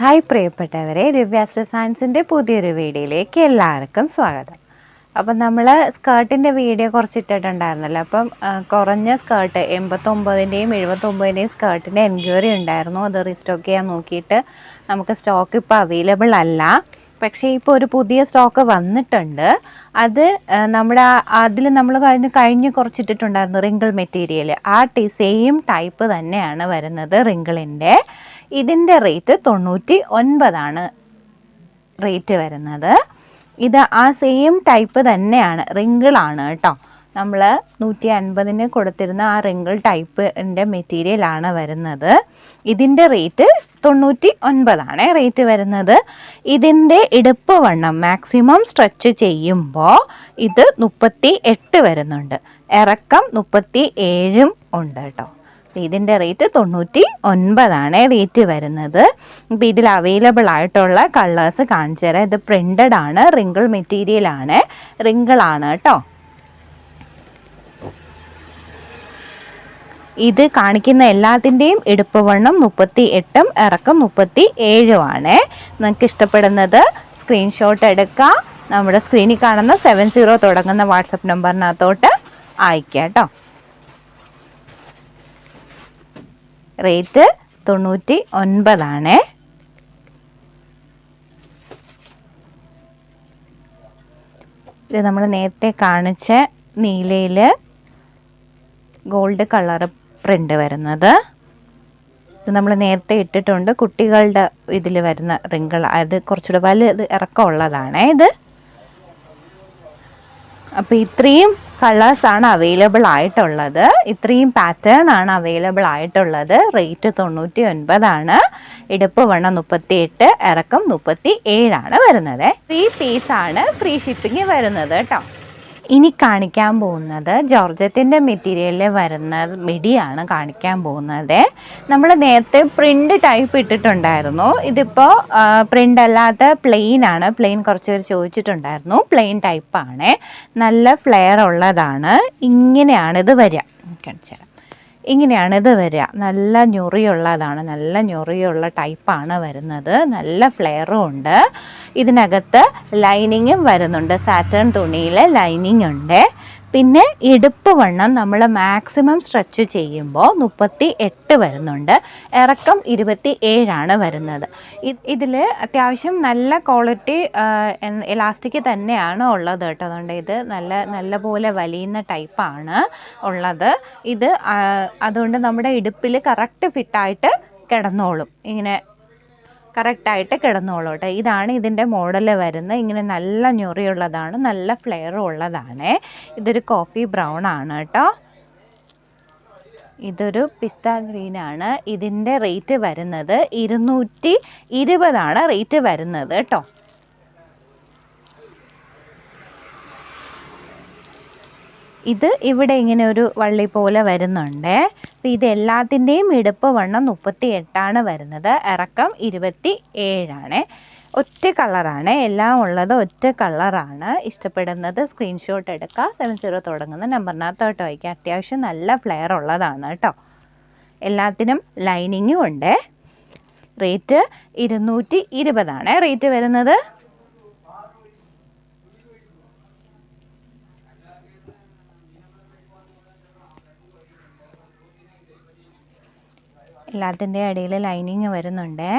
Hi പ്രിയപ്പെട്ടവരെ ദിവ്യാസ്ത്ര സയൻസിന്റെ പുതിയൊരു വീഡിയോയിലേക്ക് എല്ലാവർക്കും സ്വാഗതം. അപ്പം നമ്മൾ സ്കേർട്ടിന്റെ വീഡിയോ കുറച്ച് ഇട്ടിട്ടുണ്ടായിരുന്നല്ലോ അപ്പം കുറഞ്ഞ സ്കേർട്ട് എൺപത്തൊമ്പതിന്റെയും എഴുപത്തൊമ്പതിന്റെയും സ്കേർട്ടിന്റെ എൻക്വയറി ഉണ്ടായിരുന്നു. അത് റീസ്റ്റോക്ക് ചെയ്യാൻ നോക്കിയിട്ട് നമുക്ക് സ്റ്റോക്ക് ഇപ്പോൾ അവൈലബിൾ അല്ല. പക്ഷേ ഇപ്പോൾ ഒരു പുതിയ സ്റ്റോക്ക് വന്നിട്ടുണ്ട്. അത് നമ്മുടെ അതിൽ നമ്മൾ അതിന് കഴിഞ്ഞ് കുറച്ചിട്ടിട്ടുണ്ടായിരുന്നു റിങ്കിൾ മെറ്റീരിയൽ ആ ടി സെയിം ടൈപ്പ് തന്നെയാണ് വരുന്നത് റിങ്കിളിന്റെ ഇതിന്റെ റേറ്റ് തൊണ്ണൂറ്റി ഒൻപതാണ് റേറ്റ് വരുന്നത്. ഇത് ആ സെയിം ടൈപ്പ് തന്നെയാണ് റിങ്കിളാണ് കേട്ടോ. നമ്മൾ നൂറ്റി അൻപതിന് കൊടുത്തിരുന്ന ആ റിങ്കിൾ ടൈപ്പിന്റെ മെറ്റീരിയലാണ് വരുന്നത്. ഇതിന്റെ റേറ്റ് തൊണ്ണൂറ്റി ഒൻപതാണ് റേറ്റ് വരുന്നത്. ഇതിന്റെ ഇടുപ്പ് വണ്ണം മാക്സിമം സ്ട്രെച്ച് ചെയ്യുമ്പോൾ ഇത് മുപ്പത്തി എട്ട് വരുന്നുണ്ട്. ഇറക്കം മുപ്പത്തി ഏഴും ഉണ്ട് കേട്ടോ ഇതിന്റെ റേറ്റ് തൊണ്ണൂറ്റി ഒൻപതാണ് റേറ്റ് വരുന്നത്. ഇപ്പം ഇതിൽ അവൈലബിൾ ആയിട്ടുള്ള കളേഴ്സ് കാണിച്ചു തരാം ഇത് പ്രിന്റഡ് ആണ് റിങ്കിൾ മെറ്റീരിയൽ ആണ് റിങ്കിളാണ് കേട്ടോ ഇത് കാണിക്കുന്ന എല്ലാത്തിന്റെയും എടുപ്പ് വണ്ണം മുപ്പത്തി എട്ടും ഇറക്കം മുപ്പത്തി ആണ് നിങ്ങൾക്ക് ഇഷ്ടപ്പെടുന്നത് സ്ക്രീൻഷോട്ട് എടുക്കുക നമ്മുടെ സ്ക്രീനിൽ കാണുന്ന സെവൻ സീറോ തുടങ്ങുന്ന വാട്സപ്പ് നമ്പറിനകത്തോട്ട് അയക്കുക കേട്ടോ. റേറ്റ് തൊണ്ണൂറ്റി ഒൻപതാണ് ഇത് നമ്മൾ നേരത്തെ കാണിച്ച നീലയിൽ ഗോൾഡ് കളർ പ്രിന്റ് വരുന്നത്. ഇത് നമ്മൾ നേരത്തെ ഇട്ടിട്ടുണ്ട്. കുട്ടികളുടെ ഇതിൽ വരുന്ന റിങ്കിൾ. അത് കുറച്ചുകൂടെ വലുത് ഇറക്കമുള്ളതാണ് ഇത്. അപ്പോൾ ഇത്രയും കളേഴ്സാണ് അവൈലബിൾ ആയിട്ടുള്ളത്. ഇത്രയും പാറ്റേൺ ആണ് അവൈലബിൾ ആയിട്ടുള്ളത്. റേറ്റ് തൊണ്ണൂറ്റി ഒൻപതാണ് ഇടുപ്പ് വണ്ണം മുപ്പത്തി എട്ട് ഇറക്കം മുപ്പത്തി ഏഴാണ് വരുന്നത്. ഫ്രീ പീസാണ് ഫ്രീ ഷിപ്പിംഗ് വരുന്നത് കേട്ടോ ഇനി കാണിക്കാൻ പോകുന്നത് ജോർജറ്റിന്റെ മെറ്റീരിയലിൽ വരുന്ന മിടിയാണ് കാണിക്കാൻ പോകുന്നത്. നമ്മൾ നേരത്തെ പ്രിന്റ് ടൈപ്പ് ഇട്ടിട്ടുണ്ടായിരുന്നു. ഇതിപ്പോൾ പ്രിന്റ് അല്ലാത്ത പ്ലെയിൻ ആണ്. പ്ലെയിൻ കുറച്ച് പേര് ചോദിച്ചിട്ടുണ്ടായിരുന്നു പ്ലെയിൻ ടൈപ്പാണ് നല്ല ഫ്ലെയർ ഉള്ളതാണ്. ഇങ്ങനെയാണ് ഇത് വരിക. കാണിച്ചു തരാം ഇങ്ങനെയാണ് ഇത് വരിക. നല്ല ഞൊറിയുള്ളതാണ് നല്ല ഞൊറിയുള്ള ടൈപ്പാണ് വരുന്നത്. നല്ല ഫ്ലെയറും ഉണ്ട്. ഇതിനകത്ത് ലൈനിങ്ങും വരുന്നുണ്ട്. സാറ്റേൺ തുണിയിലെ ലൈനിങ് ഉണ്ട്. പിന്നെ ഇടുപ്പ് വണ്ണം നമ്മൾ മാക്സിമം സ്ട്രെച്ച് ചെയ്യുമ്പോൾ മുപ്പത്തി എട്ട് വരുന്നുണ്ട്. ഇറക്കം ഇരുപത്തി ഏഴാണ് വരുന്നത് ഇതിൽ അത്യാവശ്യം നല്ല ക്വാളിറ്റി ഇലാസ്റ്റിക് തന്നെയാണ് ഉള്ളത് കേട്ടോ. അതുകൊണ്ട് ഇത് നല്ല നല്ല പോലെ വലിയുന്ന ടൈപ്പാണ് ഉള്ളത്. ഇത് അതുകൊണ്ട് നമ്മുടെ ഇടുപ്പിൽ കറക്റ്റ് ഫിറ്റായിട്ട് കിടന്നോളും. ഇങ്ങനെ കറക്റ്റായിട്ട് കിടന്നോളൂ കേട്ടോ. ഇതാണ് ഇതിന്റെ മോഡൽ വരുന്നത്. ഇങ്ങനെ നല്ല ഞൊറിയുള്ളതാണ് നല്ല ഫ്ലെയറും ഉള്ളതാണ്. ഇതൊരു കോഫി ബ്രൗൺ ആണ് കേട്ടോ. ഇതൊരു പിസ്ത ഗ്രീൻ ആണ്. ഇതിന്റെ റേറ്റ് വരുന്നത് ഇരുന്നൂറ്റി ഇരുപതാണ് റേറ്റ് വരുന്നത് കേട്ടോ. ഇത് ഇവിടെ ഇങ്ങനെ ഒരു വള്ളി പോലെ വരുന്നുണ്ട്. അപ്പോൾ ഇതെല്ലാത്തിന്റെയും ഇടുപ്പ് വണ്ണം മുപ്പത്തി എട്ടാണ് വരുന്നത്. ഇറക്കം ഇരുപത്തി ഏഴാണ് ഒറ്റ കളറാണ്. എല്ലാം ഉള്ളത് ഒറ്റ കളറാണ്. ഇഷ്ടപ്പെടുന്നത് സ്ക്രീൻഷോട്ട് എടുക്കുക സെവൻ സീറോ തുടങ്ങുന്ന നമ്പറിനകത്തോട്ട് വയ്ക്കുക അത്യാവശ്യം നല്ല ഫ്ലെയർ ഉള്ളതാണ് കേട്ടോ. എല്ലാത്തിനും ലൈനിങ്ങും ഉണ്ട്. റേറ്റ് ഇരുന്നൂറ്റി ഇരുപതാണ്. റേറ്റ് വരുന്നത് എല്ലാത്തിന്റെ ഇടയിൽ ലൈനിങ് വരുന്നുണ്ട്.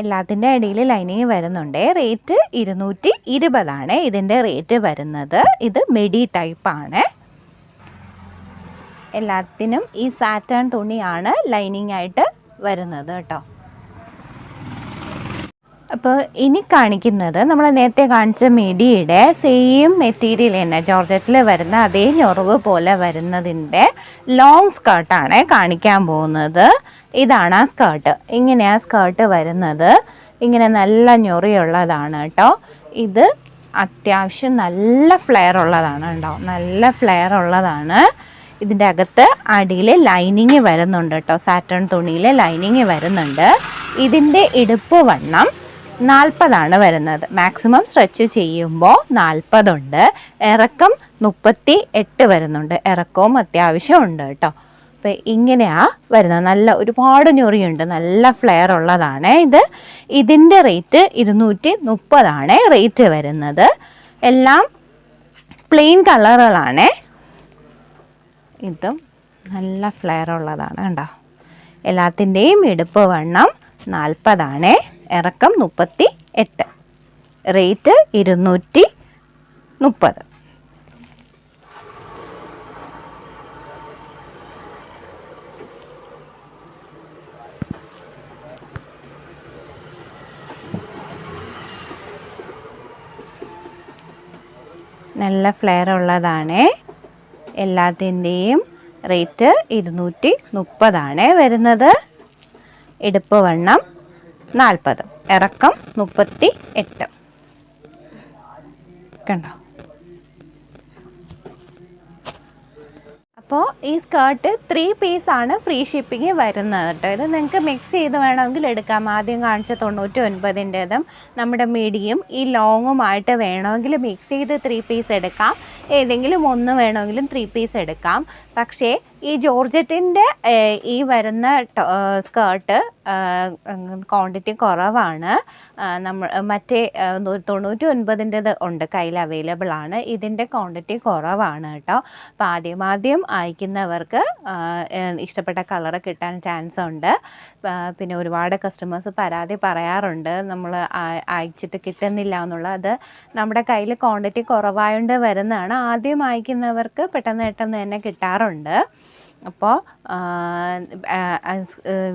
എല്ലാത്തിന്റെ ഇടയിൽ ലൈനിങ് വരുന്നുണ്ട്. റേറ്റ് ഇരുന്നൂറ്റി ഇരുപതാണ് ഇതിന്റെ റേറ്റ് വരുന്നത്. ഇത് മെഡി ടൈപ്പാണ് എല്ലാത്തിനും ഈ സാറ്റേൺ തുണിയാണ് ലൈനിങ് ആയിട്ട് വരുന്നത് കേട്ടോ. അപ്പോൾ ഇനി കാണിക്കുന്നത് നമ്മൾ നേരത്തെ കാണിച്ച മിഡിയുടെ സെയിം മെറ്റീരിയൽ തന്നെ. ജോർജറ്റിൽ വരുന്ന അതേ ഞൊറിവ് പോലെ വരുന്നതിന്റെ ലോങ് സ്കേർട്ടാണ് കാണിക്കാൻ പോകുന്നത്. ഇതാണ് ആ സ്കേർട്ട് ഇങ്ങനെ ആ സ്കേർട്ട് വരുന്നത്. ഇങ്ങനെ നല്ല ഞൊറിയുള്ളതാണ് കേട്ടോ. ഇത് അത്യാവശ്യം നല്ല ഫ്ലെയർ ഉള്ളതാണ് കേട്ടോ. നല്ല ഫ്ലെയർ ഉള്ളതാണ്. ഇതിന്റെ അകത്ത് അടിയിൽ ലൈനിങ് വരുന്നുണ്ട് കേട്ടോ. സാറ്റൺ തുണിയിൽ ലൈനിങ് വരുന്നുണ്ട്. ഇതിന്റെ ഇടുപ്പ് വണ്ണം നാൽപ്പതാണ് വരുന്നത്. മാക്സിമം സ്ട്രെച്ച് ചെയ്യുമ്പോൾ നാൽപ്പതുണ്ട് ഇറക്കം മുപ്പത്തി എട്ട് വരുന്നുണ്ട്. ഇറക്കവും അത്യാവശ്യമുണ്ട് കേട്ടോ. അപ്പം ഇങ്ങനെയാണ് വരുന്നത്. നല്ല ഒരുപാട് ഞൊറിയുണ്ട്. നല്ല ഫ്ലെയർ ഉള്ളതാണ് ഇത്. ഇതിന്റെ റേറ്റ് ഇരുന്നൂറ്റി മുപ്പതാണ് റേറ്റ് വരുന്നത്. എല്ലാം പ്ലെയിൻ കളറുകളാണ് ഇതും നല്ല ഫ്ലെയർ ഉള്ളതാണ് കണ്ടോ. എല്ലാത്തിന്റെയും എടുപ്പ് വണ്ണം നാൽപ്പതാണ് ഇറക്കം മുപ്പത്തി എട്ട് റേറ്റ് ഇരുന്നൂറ്റി മുപ്പത്. നല്ല ഫ്ലെയർ ഉള്ളതാണ്. എല്ലാത്തിന്റെയും റേറ്റ് ഇരുന്നൂറ്റി മുപ്പതാണ് വരുന്നത്. ഇടുപ്പ് വണ്ണം നാൽപ്പത്. ഇറക്കം മുപ്പത്തി എട്ട് കണ്ടോ? അപ്പോൾ ഈ സ്കേർട്ട് ത്രീ പീസാണ് ഫ്രീ ഷിപ്പിംഗ് വരുന്നത് കേട്ടോ. ഇത് നിങ്ങൾക്ക് മിക്സ് ചെയ്ത് വേണമെങ്കിൽ എടുക്കാം. ആദ്യം കാണിച്ച തൊണ്ണൂറ്റി ഒൻപതിന്റേതും നമ്മുടെ മീഡിയം ഈ ലോങ്ങുമായിട്ട് വേണമെങ്കിൽ മിക്സ് ചെയ്ത് ത്രീ പീസ് എടുക്കാം. ഏതെങ്കിലും ഒന്ന് വേണമെങ്കിലും ത്രീ പീസ് എടുക്കാം. പക്ഷേ ഈ ജോർജറ്റിന്റെ ഈ വരുന്ന സ്കേർട്ട് ക്വാണ്ടിറ്റി കുറവാണ്. നമ്മൾ മറ്റേ തൊണ്ണൂറ്റി ഒൻപതിന്റെത് ഉണ്ട് കയ്യിൽ അവൈലബിൾ ആണ്. ഇതിന്റെ ക്വാണ്ടിറ്റി കുറവാണ് കേട്ടോ. അപ്പോൾ ആദ്യം ആദ്യം അയക്കുന്നവർക്ക് ഇഷ്ടപ്പെട്ട കളറ് കിട്ടാൻ ചാൻസ് ഉണ്ട്. പിന്നെ ഒരുപാട് കസ്റ്റമേഴ്സ് പരാതി പറയാറുണ്ട്. നമ്മൾ അയച്ചിട്ട് കിട്ടുന്നില്ല എന്നുള്ള അത് നമ്മുടെ കയ്യിൽ ക്വാണ്ടിറ്റി കുറവായതുകൊണ്ട് വരുന്നതാണ്. ആദ്യം അയക്കുന്നവർക്ക് പെട്ടെന്ന് പെട്ടെന്ന് തന്നെ കിട്ടാറുണ്ട്. അപ്പോൾ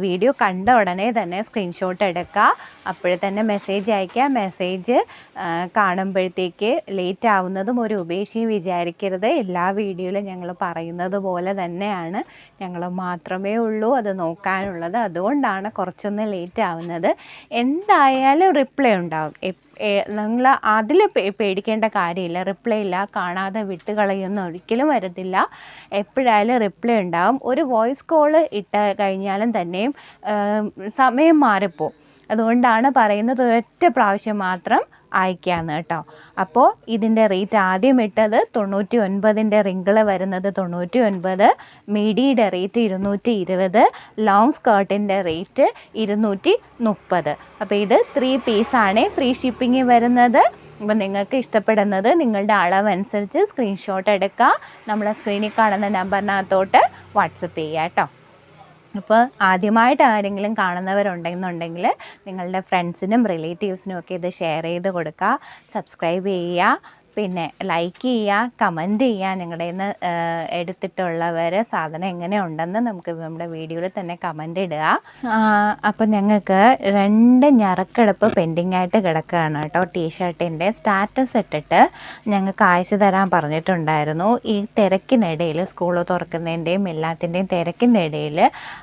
വീഡിയോ കണ്ട ഉടനെ തന്നെ സ്ക്രീൻഷോട്ട് എടുക്കുക അപ്പോഴേ തന്നെ മെസ്സേജ് അയക്കുക മെസ്സേജ് കാണുമ്പോഴത്തേക്ക് ലേറ്റ് ആവുന്നതും ഒരു ഉപേക്ഷയും വിചാരിക്കരുത്. എല്ലാ വീഡിയോയിലും ഞങ്ങൾ പറയുന്നത് പോലെ തന്നെയാണ്. ഞങ്ങൾ മാത്രമേ ഉള്ളൂ അത് നോക്കാനുള്ളത്. അതുകൊണ്ടാണ് കുറച്ചൊന്ന് ലേറ്റ് ആവുന്നത്. എന്തായാലും റിപ്ലൈ ഉണ്ടാവും. നിങ്ങൾ അതിൽ പേടിക്കേണ്ട കാര്യമില്ല. റിപ്ലൈ ഇല്ല. കാണാതെ വിട്ട് കളയൊന്നും ഒരിക്കലും വരത്തില്ല. എപ്പോഴായാലും റിപ്ലൈ ഉണ്ടാവും. ഒരു വോയിസ് കോൾ ഇട്ട് കഴിഞ്ഞാലും തന്നെയും സമയം മാറിപ്പോവും. അതുകൊണ്ടാണ് പറയുന്നത് ഒരൊറ്റ പ്രാവശ്യം മാത്രം അയക്കാന്ന് കേട്ടോ. അപ്പോൾ ഇതിന്റെ റേറ്റ് ആദ്യം ഇട്ടത് തൊണ്ണൂറ്റി ഒൻപതിന്റെ റിങ്കിൾ വരുന്നത് തൊണ്ണൂറ്റി ഒൻപത് മിഡിയുടെ റേറ്റ് ഇരുന്നൂറ്റി ഇരുപത് ലോങ് സ്കേർട്ടിന്റെ റേറ്റ് ഇരുന്നൂറ്റി മുപ്പത് അപ്പോൾ ഇത് ത്രീ പീസാണ് ഫ്രീ ഷിപ്പിംഗ് വരുന്നത്. അപ്പോൾ നിങ്ങൾക്ക് ഇഷ്ടപ്പെടുന്നത് നിങ്ങളുടെ അളവനുസരിച്ച് സ്ക്രീൻഷോട്ട് എടുക്കുക നമ്മളെ സ്ക്രീനിൽ കാണുന്ന നമ്പറിനകത്തോട്ട് വാട്സപ്പ് ചെയ്യാം കേട്ടോ. അപ്പോൾ ആദ്യമായിട്ട് ആരെങ്കിലും കാണുന്നവരുണ്ടെന്നുണ്ടെങ്കിൽ നിങ്ങളുടെ ഫ്രണ്ട്സിനും റിലേറ്റീവ്സിനും ഒക്കെ ഇത് ഷെയർ ചെയ്ത് കൊടുക്കുക സബ്സ്ക്രൈബ് ചെയ്യുക. പിന്നെ ലൈക്ക് ചെയ്യുക കമന്റ് ചെയ്യുക നിങ്ങളുടെ നിന്ന് എടുത്തിട്ടുള്ളവർ സാധനം എങ്ങനെ ഉണ്ടെന്ന് നമുക്ക് നമ്മുടെ വീഡിയോയിൽ തന്നെ കമന്റ് ഇടുക. അപ്പം ഞങ്ങൾക്ക് രണ്ട് ഞറക്കെടുപ്പ് പെൻഡിങ് ആയിട്ട് കിടക്കുകയാണ് കേട്ടോ. ടീഷർട്ടിന്റെ സ്റ്റാറ്റസ് ഇട്ടിട്ട് ഞങ്ങൾക്ക് അയച്ചു തരാൻ പറഞ്ഞിട്ടുണ്ടായിരുന്നു. ഈ തിരക്കിനിടയിൽ സ്കൂൾ തുറക്കുന്നതിന്റെയും എല്ലാത്തിന്റെയും തിരക്കിനിടയിൽ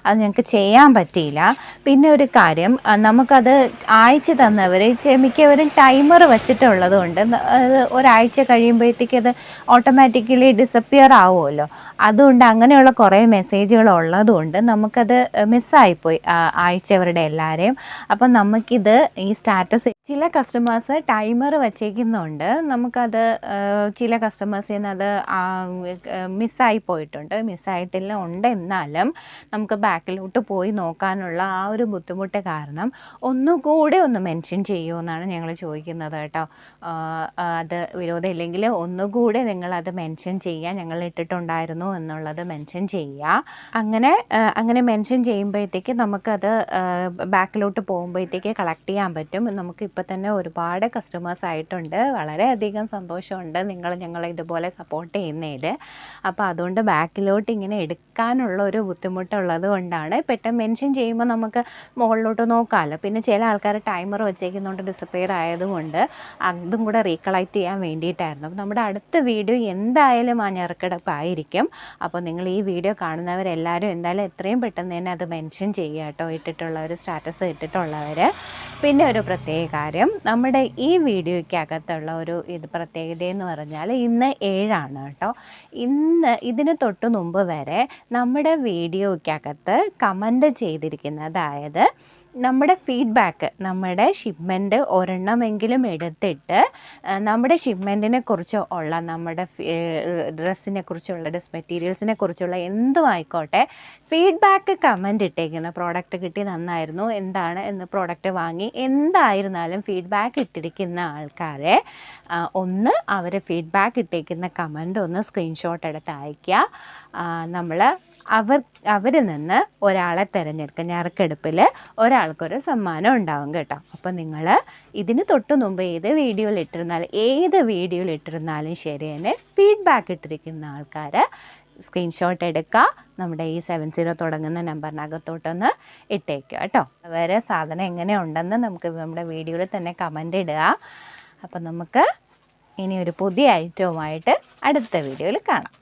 അത് ഞങ്ങൾക്ക് ചെയ്യാൻ പറ്റിയില്ല. പിന്നെ ഒരു കാര്യം നമുക്കത് അയച്ചു തന്നവർ മിക്കവരും ടൈമർ വെച്ചിട്ടുള്ളത് കൊണ്ട് ഒരാഴ്ച കഴിയുമ്പോഴത്തേക്ക് അത് ഓട്ടോമാറ്റിക്കലി ഡിസപ്പിയർ ആവുമല്ലോ. അതുകൊണ്ട് അങ്ങനെയുള്ള കുറേ മെസ്സേജുകൾ ഉള്ളതുകൊണ്ട് നമുക്കത് മിസ്സായിപ്പോയി അയച്ചവരുടെ എല്ലാവരെയും. അപ്പം നമുക്കിത് ഈ സ്റ്റാറ്റസ് ചില കസ്റ്റമേഴ്സ് ടൈമർ വച്ചേക്കുന്നുണ്ട്. നമുക്കത് ചില കസ്റ്റമേഴ്സിൽ നിന്ന് അത് മിസ്സായി പോയിട്ടുണ്ട് മിസ്സായിട്ടില്ല ഉണ്ട് എന്നാലും നമുക്ക് ബാക്കിലോട്ട് പോയി നോക്കാനുള്ള ആ ഒരു ബുദ്ധിമുട്ട് കാരണം ഒന്നുകൂടെ ഒന്ന് മെൻഷൻ ചെയ്യുമെന്നാണ് ഞങ്ങൾ ചോദിക്കുന്നത് കേട്ടോ. അത് വിരോധം ഇല്ലെങ്കിൽ ഒന്നുകൂടെ നിങ്ങളത് മെൻഷൻ ചെയ്യുക ഞങ്ങൾ ഇട്ടിട്ടുണ്ടായിരുന്നു എന്നുള്ളത് മെൻഷൻ ചെയ്യുക. അങ്ങനെ അങ്ങനെ മെൻഷൻ ചെയ്യുമ്പോഴത്തേക്ക് നമുക്കത് ബാക്കിലോട്ട് പോകുമ്പോഴത്തേക്ക് കളക്ട് ചെയ്യാൻ പറ്റും. നമുക്ക് ഇപ്പോൾ തന്നെ ഒരുപാട് കസ്റ്റമേഴ്സ് ആയിട്ടുണ്ട്. വളരെയധികം സന്തോഷമുണ്ട് നിങ്ങൾ ഞങ്ങളെ ഇതുപോലെ സപ്പോർട്ട് ചെയ്യുന്നതിൽ. അപ്പോൾ അതുകൊണ്ട് ബാക്കിലോട്ട് ഇങ്ങനെ എടുക്കാനുള്ള ഒരു ബുദ്ധിമുട്ടുള്ളത് കൊണ്ടാണ്. പെട്ടെന്ന് മെൻഷൻ ചെയ്യുമ്പോൾ നമുക്ക് മുകളിലോട്ട് നോക്കാമല്ലോ. പിന്നെ ചില ആൾക്കാർ ടൈമർ വെച്ചേക്കുന്നതുകൊണ്ട് ഡിസപ്പെയർ ആയതുകൊണ്ട് അതും കൂടെ റീകളക്ട് ചെയ്യാൻ വേണ്ടിയിട്ടായിരുന്നു. അപ്പോൾ നമ്മുടെ അടുത്ത വീഡിയോ എന്തായാലും ആ ഞെറുക്കിടപ്പായിരിക്കും. അപ്പോൾ നിങ്ങൾ ഈ വീഡിയോ കാണുന്നവരെല്ലാവരും എന്തായാലും എത്രയും പെട്ടെന്ന് തന്നെ അത് മെൻഷൻ ചെയ്യുക കേട്ടോ. ഇട്ടിട്ടുള്ളവർ സ്റ്റാറ്റസ് ഇട്ടിട്ടുള്ളവർ പിന്നെ ഒരു പ്രത്യേക കാര്യം നമ്മുടെ ഈ വീഡിയോയ്ക്കകത്തുള്ള ഒരു ഇത് പ്രത്യേകത എന്ന് പറഞ്ഞാൽ ഇന്ന് ഏഴാണ് കേട്ടോ. ഇന്ന് ഇതിന് തൊട്ട് മുമ്പ് വരെ നമ്മുടെ വീഡിയോയ്ക്കകത്ത് കമന്റ് ചെയ്തിരിക്കുന്ന അതായത് നമ്മുടെ ഫീഡ്ബാക്ക് നമ്മുടെ ഷിപ്മെന്റ് ഒരെണ്ണമെങ്കിലും എടുത്തിട്ട് നമ്മുടെ ഷിപ്മെന്റിനെ കുറിച്ച് ഉള്ള നമ്മുടെ ഡ്രസ്സിനെ കുറിച്ചുള്ള ഡ്രസ് മെറ്റീരിയൽസിനെ കുറിച്ചുള്ള എന്തും ആയിക്കോട്ടെ ഫീഡ്ബാക്ക് കമന്റ് ഇട്ടേക്കുന്ന പ്രോഡക്റ്റ് കിട്ടി നന്നായിരുന്നു എന്താണ് എന്ന് പ്രോഡക്റ്റ് വാങ്ങി എന്തായിരുന്നാലും ഫീഡ്ബാക്ക് ഇട്ടിരിക്കുന്ന ആൾക്കാരെ ഒന്ന് അവർ ഫീഡ്ബാക്ക് ഇട്ടേക്കുന്ന കമന്റ് ഒന്ന് സ്ക്രീൻഷോട്ട് എടുത്ത് അയയ്ക്കുക. നമ്മൾ അവർ അവരിൽ നിന്ന് ഒരാളെ തിരഞ്ഞെടുക്കുക ഞറുക്കെടുപ്പിൽ ഒരാൾക്കൊരു സമ്മാനം ഉണ്ടാവും കേട്ടോ. അപ്പോൾ നിങ്ങൾ ഇതിന് തൊട്ട് മുമ്പ് ഏത് വീഡിയോയിൽ ഇട്ടിരുന്നാലും ഏത് വീഡിയോയിൽ ഇട്ടിരുന്നാലും ശരി തന്നെ ഫീഡ്ബാക്ക് ഇട്ടിരിക്കുന്ന ആൾക്കാർ സ്ക്രീൻഷോട്ട് എടുക്കുക നമ്മുടെ ഈ സെവൻ സീറോ തുടങ്ങുന്ന നമ്പറിനകത്തോട്ടൊന്ന് ഇട്ടേക്കുക കേട്ടോ. വേറെ സാധനം എങ്ങനെ ഉണ്ടെന്ന് നമുക്ക് നമ്മുടെ വീഡിയോയിൽ തന്നെ കമന്റ് ഇടുക. അപ്പം നമുക്ക് ഇനി ഒരു പുതിയ ഐറ്റവുമായിട്ട് അടുത്ത വീഡിയോയിൽ കാണാം.